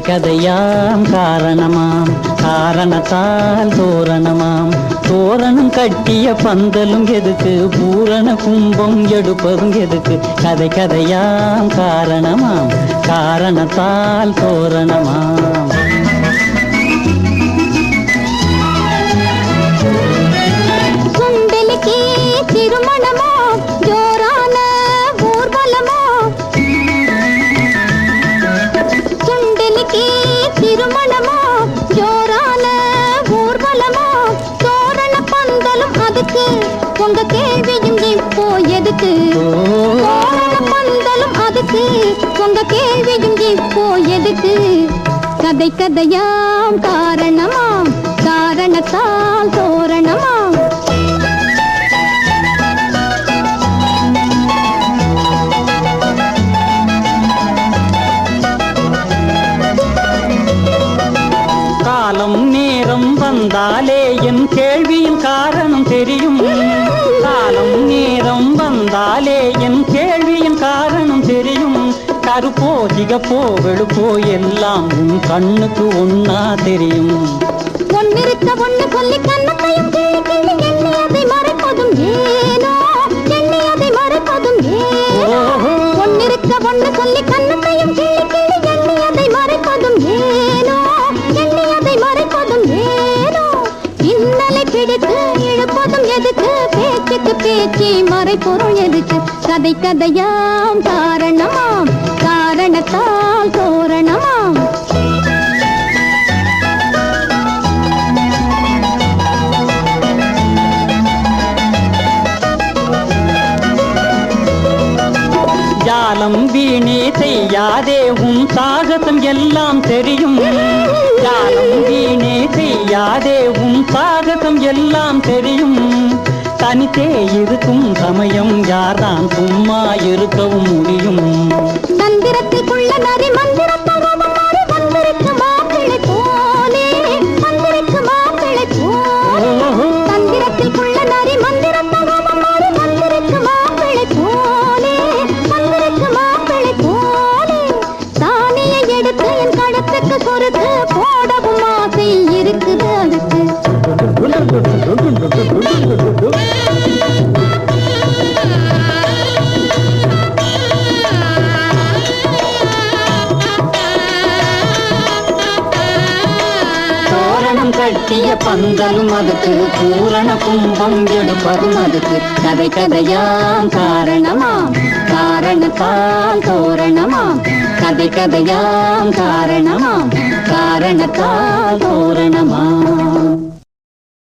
கதை கதையாம் காரணமாம். காரணத்தால் தோரணமாம். தோரணம் கட்டிய பந்தலும் எதுக்கு? பூரண கும்பம் எடுப்பதும் எதுக்கு? கதை கதையாம் காரணமாம். காரணத்தால் தோரணமாம். உங்க கேள்வியும் இப்போ எதுக்கு பந்தலும் அதுக்கு உங்க கேள்வியும் இப்போ எதுக்கு கதை கதையாம் காரணமாம் காரணத்தால் தோரணமாம். காலம் நேரம் வந்தாலே என் கேள்வியின் காரணம் தெரியும். காலம் நேரம் வந்தாலே என் கேள்வியின் காரணம் தெரியும். கருப்போ சிகப்போ வெளுப்போ எல்லாம் உன் கண்ணுக்கு ஒன்னா தெரியும். ஒன்னிருக்க ஒன்னு சொல்லி பேச்சுக்கு பேச்சு மறைப்பொருள் எதுக்கு கதை கதையாம் காரணமாம் காரணத்தால் தோரணமாம். ஜாலம் வீணே செய்யாதே உன் சாகசம் எல்லாம் தெரியும். ஜாலம் வீணே செய்யாதே உன் சாகசம் எல்லாம் தெரியும். தனித்தே இருக்கும் சமயம் யார்தான் சும்மா இருக்கவும் முடியும். தந்திரத்திற்குள்ள நரி மந்திரம் கட்டிய பந்தலும் அதுக்கு பூரண கும்பம் எடுப்பதும் அதுக்கு கதை கதையாம் காரணமாம் காரணத்தால் தோரணமாம். கதை கதையாம் காரணமாம் காரணத்தால் தோரணமாம்.